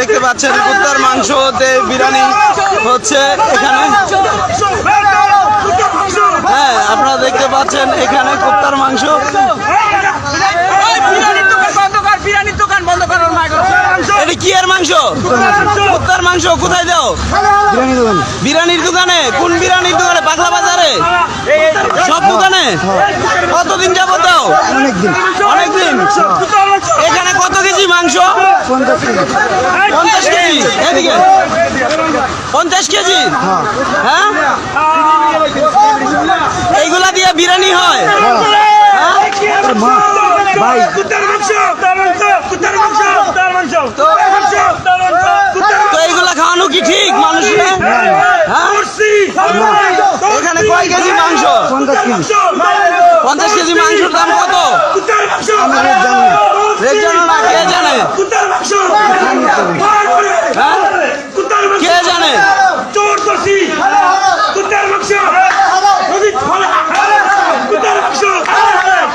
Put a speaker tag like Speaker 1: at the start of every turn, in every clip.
Speaker 1: দেখতে পাচ্ছেন কুত্তার মাংসতে বিরিয়ানি হচ্ছে এখানে। হ্যাঁ আপনারা দেখতে পাচ্ছেন এখানে কুত্তার মাংস। এটা কি এর মাংস? কুত্তার মাংস কোথায় দাও বিরিয়ানির দোকানে? কোন বিরিয়ানির দোকানে? পাগলা বাজারে? কতদিন যাবত? দাও অনেকদিন। এখানে কত কেজি মাংস? পঞ্চাশ কেজি। এদিকে। পঞ্চাশ কেজি? হ্যাঁ? এইগুলা দিয়ে বিরিয়ানি হয়। হ্যাঁ? তো এইগুলা খাওয়ানো কি ঠিক মানুষের? হ্যাঁ? কয় কেজি মাংস? পঞ্চাশ কেজি। মাংসের দাম কত? রেট জানো না কে জানে? হ্যাঁ
Speaker 2: কুত্তার মাংস
Speaker 1: কে জানে
Speaker 2: চোর দর্শি কুত্তার মাংস নদী ফলা কুত্তার মাংস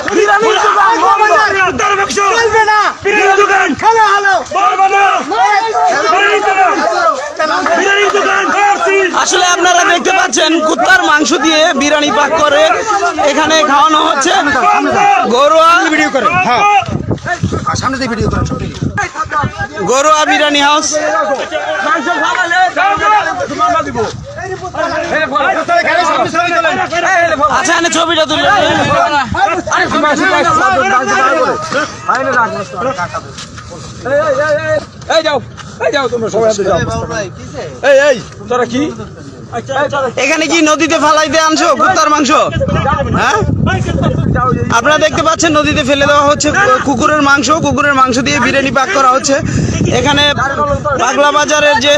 Speaker 1: বিরিয়ানির দোকান বন্ধ।
Speaker 2: কুত্তার মাংস চলবে না বিরিয়ানির দোকান খেলা হলো বলব না বিরিয়ানির দোকান বিরিয়ানির দোকান দর্শি
Speaker 1: আসলে আপনারা দেখতে পাচ্ছেন কুত্তার মাংস দিয়ে বিরিয়ানি পাক করে এখানে খাওয়ানো হচ্ছে গরুয়া ভিডিও করে গরুয়া বিরিয়ানি হাউস আচ্ছা এনে ছবিটা তুলে
Speaker 3: এই যাও এই যাও তোমরা সবাই যাও এই এই তোরা কি
Speaker 1: এখানে কি নদীতে ফালাইতে আনছো? কুত্তার মাংস? হ্যাঁ? আপনারা দেখতে পাচ্ছেন নদীতে ফেলে দেওয়া হচ্ছে কুকুরের মাংস। কুকুরের মাংস দিয়ে বিরিয়ানি পাক করা হচ্ছে। এখানে পাগলা বাজারের যে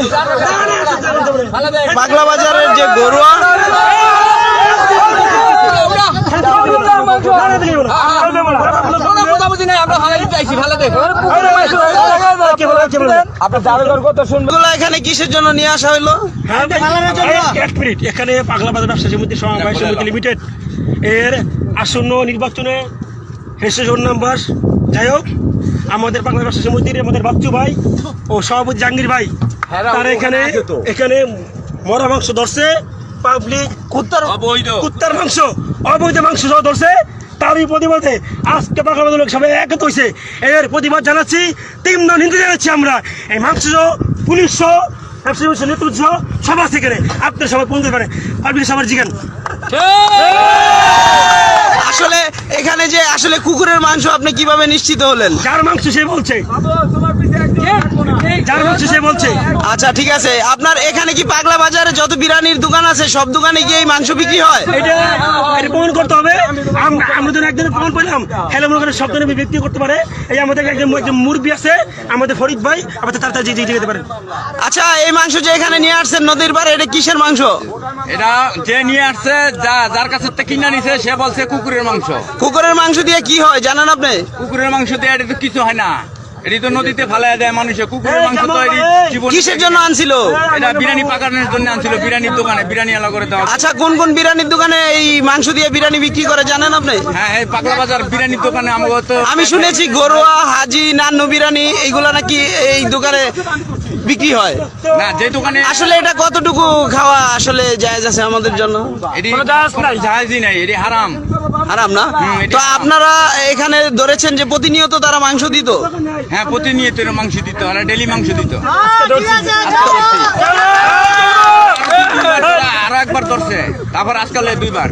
Speaker 1: পাগলা বাজারের যে গরুয়া
Speaker 3: কোনো বোঝাবুঝি নাই আমরা ভালো দিতে আইছি ভালো দেখো আপনার জাদুঘর কত শুনবে
Speaker 1: এগুলো এখানে কিসের জন্য নিয়ে আসা হলো
Speaker 2: এক মিনিট এখানে পাগলা ব্যবসা সমিতি সমবায় সমিতি লিমিটেড এর আসন্ন নির্বাচনে হেসে জোর নাম্বার। যাই হোক আমাদের পাগলা ব্যবসা সমিতির আমাদের বাচ্চু ভাই ও সভাপতি জাহাঙ্গীর ভাই তারা এখানে এখানে মরা মাংস ধরছে পাবলিক
Speaker 1: কুত্তার
Speaker 2: কুত্তার মাংস অবৈধ মাংস ধরছে। তারই প্রতিবাদে আজকে একত্র হয়েছে। এর প্রতিবাদ জানাচ্ছি জানাচ্ছি আমরা। এই মাংস পুলিশ সহ নেতৃত্ব সহ সবার আপনার সবাই পৌঁছতে পারে পাবলিক সবার জিজ্ঞান
Speaker 1: আসলে এখানে যে আসলে কুকুরের মাংস আপনি কীভাবে নিশ্চিত হলেন?
Speaker 2: যার মাংস সে বলছে। যার মাংস সে বলছে।
Speaker 1: আচ্ছা ঠিক আছে। আপনার এখানে কি পাগলা বাজারে যত বিরিয়ানির দোকান আছে সব দোকানে গিয়ে এই মাংস বিক্রি হয়?
Speaker 2: এটা এটা প্রমাণ করতে হবে আমরা আমরা যদি একদিনের প্রমাণ পেলাম। হ্যালো মনে করেন শব্দ ব্যক্তি করতে পারে। এই আমাদের একজন মুরব্বী আছে আমাদের ফরিদ ভাই আমাদের তাড়াতাড়ি জিজ্ঞেস যেতে পারেন।
Speaker 1: আচ্ছা এই মাংস যে এখানে নিয়ে আসছেন নদীর পারে এটা কিসের মাংস?
Speaker 4: এটা যে নিয়ে আসছে যা যার কাছে কিনা কিনে নিছে সে বলছে কুকুরের মাংস।
Speaker 1: কুকুরের মাংস দিয়ে কি হয় জানেন আপনি?
Speaker 4: কুকুরের মাংস দিয়ে এটা তো কিছু হয় না। এটি তো নদীতে ফালাই দেয় মানুষে কুকুরের মাংস তো এটি জীবন
Speaker 1: কিসের জন্য আনছিল?
Speaker 4: এটা বিরিয়ানি পাকানোর জন্য আনছিল বিরিয়ানির দোকানে বিরিয়ানি এলা করে দেওয়া।
Speaker 1: আচ্ছা কোন কোন বিরিয়ানির দোকানে এই মাংস দিয়ে বিরিয়ানি বিক্রি করে জানেন আপনি?
Speaker 4: হ্যাঁ এই পাগলা বাজার বিরিয়ানির দোকানে তো
Speaker 1: আমি শুনেছি গরুয়া হাজি নান্নু বিরিয়ানি এইগুলা নাকি এই দোকানে বিক্রি হয়।
Speaker 4: না যে দোকানে
Speaker 1: আসলে এটা কতটুকু খাওয়া আসলে জায়েজ আছে আমাদের জন্য?
Speaker 4: এটি নাই এটি হারাম।
Speaker 1: আরাম না? তো আপনারা এখানে ধরেছেন যে প্রতিনিয়ত তারা মাংস দিত?
Speaker 4: হ্যাঁ প্রতিনিয়ত এর মাংস দিত আর ডেলি মাংস দিত। আর একবার ধরছে। তারপর আজকাল দুইবার।